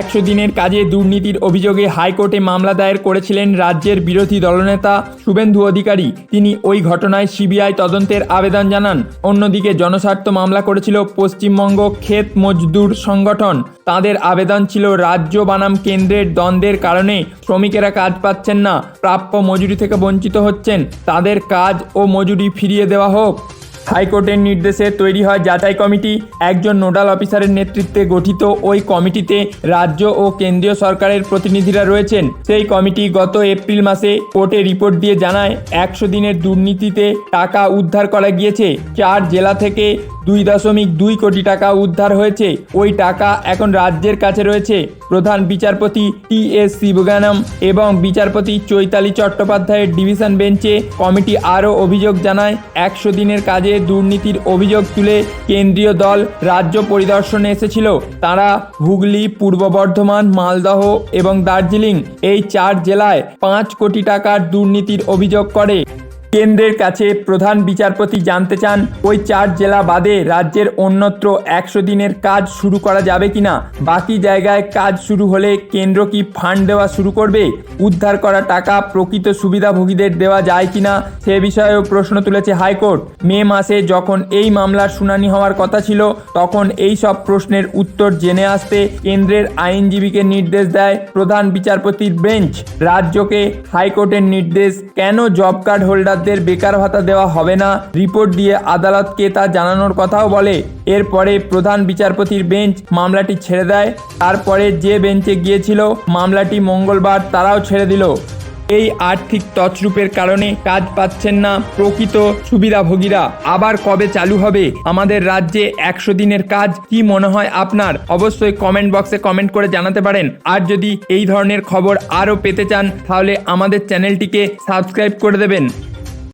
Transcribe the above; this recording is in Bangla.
একশো দিনের কাজে দুর্নীতির অভিযোগে হাইকোর্টে মামলা দায়ের করেছিলেন রাজ্যের বিরোধী দলনেতা শুভেন্দু অধিকারী। তিনি ওই ঘটনায় সিবিআই তদন্তের আবেদন জানান। অন্যদিকে জনস্বার্থ মামলা করেছিল পশ্চিমবঙ্গ ক্ষেত মজদুর সংগঠন। তাদের আবেদন ছিল রাজ্য বানাম কেন্দ্রের দ্বন্দ্বের কারণে শ্রমিকেরা কাজ পাচ্ছেন না, প্রাপ্য মজুরি থেকে বঞ্চিত হচ্ছেন। তাদের কাজ ও মজুরি ফিরিয়ে দেওয়া হোক। হাইকোর্টের নির্দেশে তৈরি হয় যাচাই কমিটি। একজন নোডাল অফিসারের নেতৃত্বে গঠিত ওই কমিটিতে রাজ্য ও কেন্দ্রীয় সরকারের প্রতিনিধিরা রয়েছেন। সেই কমিটি গত এপ্রিল মাসে কোর্টে রিপোর্ট দিয়ে জানায়, একশো দিনের দুর্নীতিতে টাকা উদ্ধার করা গিয়েছে। চার জেলা থেকে দুই দশমিক দুই কোটি টাকা উদ্ধার হয়েছে। ওই টাকা এখন রাজ্যের কাছে রয়েছে। প্রধান বিচারপতি টি এস শিবগানম এবং বিচারপতি চৈতালি চট্টোপাধ্যায়ের ডিভিশন বেঞ্চে কমিটি আরও অভিযোগ জানায়, একশো দিনের কাজে দুর্নীতির অভিযোগ তুলে কেন্দ্রীয় দল রাজ্য পরিদর্শনে এসেছিল। তারা হুগলি, পূর্ব বর্ধমান, মালদহ এবং দার্জিলিং এই চার জেলায় পাঁচ কোটি টাকার দুর্নীতির অভিযোগ করে। কেন্দ্রের কাছে প্রধান বিচারপতি জানতে চান, ওই চার জেলা বাদে রাজ্যের অন্যত্র একশো দিনের কাজ শুরু করা যাবে কিনা? বাকি জায়গায় কাজ শুরু হলে কেন্দ্র কি ফান্ড দেওয়া শুরু করবে? উদ্ধার করা টাকা প্রকৃত সুবিধাভোগীদের দেওয়া যায় কিনা? সে বিষয়েও প্রশ্ন তুলেছে হাইকোর্ট। মে মাসে যখন এই মামলার শুনানি হওয়ার কথা ছিল, তখন এই সব প্রশ্নের উত্তর জেনে আসতে কেন্দ্রের আইনজীবীকে নির্দেশ দেয় প্রধান বিচারপতির বেঞ্চ। রাজ্যকে হাইকোর্টের নির্দেশ, কেন জব কার্ড হোল্ডারদের বেকার ভাতা দেওয়া হবে না। রিপোর্ট দিয়ে আদালতকে তা জানানোর কথাও বলে। এরপরে প্রধান বিচারপতির বেঞ্চ মামলাটি ছেড়ে দেয়। তারপরে যে বেঞ্চে গিয়েছিল মামলাটি মঙ্গলবার তারাও ছেড়ে দিল। এই আর্থিক তছরূপের কারণে কাজ পাচ্ছেন না প্রকৃত সুবিধাভোগীরা। আবার কবে চালু হবে? আমাদের রাজ্যে একশো দিনের কাজ কি মনে হয় আপনার? অবশ্যই কমেন্ট বক্সে কমেন্ট করে জানাতে পারেন। আর যদি এই ধরনের খবর আরও পেতে চান, তাহলে আমাদের চ্যানেলটিকে সাবস্ক্রাইব করে দেবেন।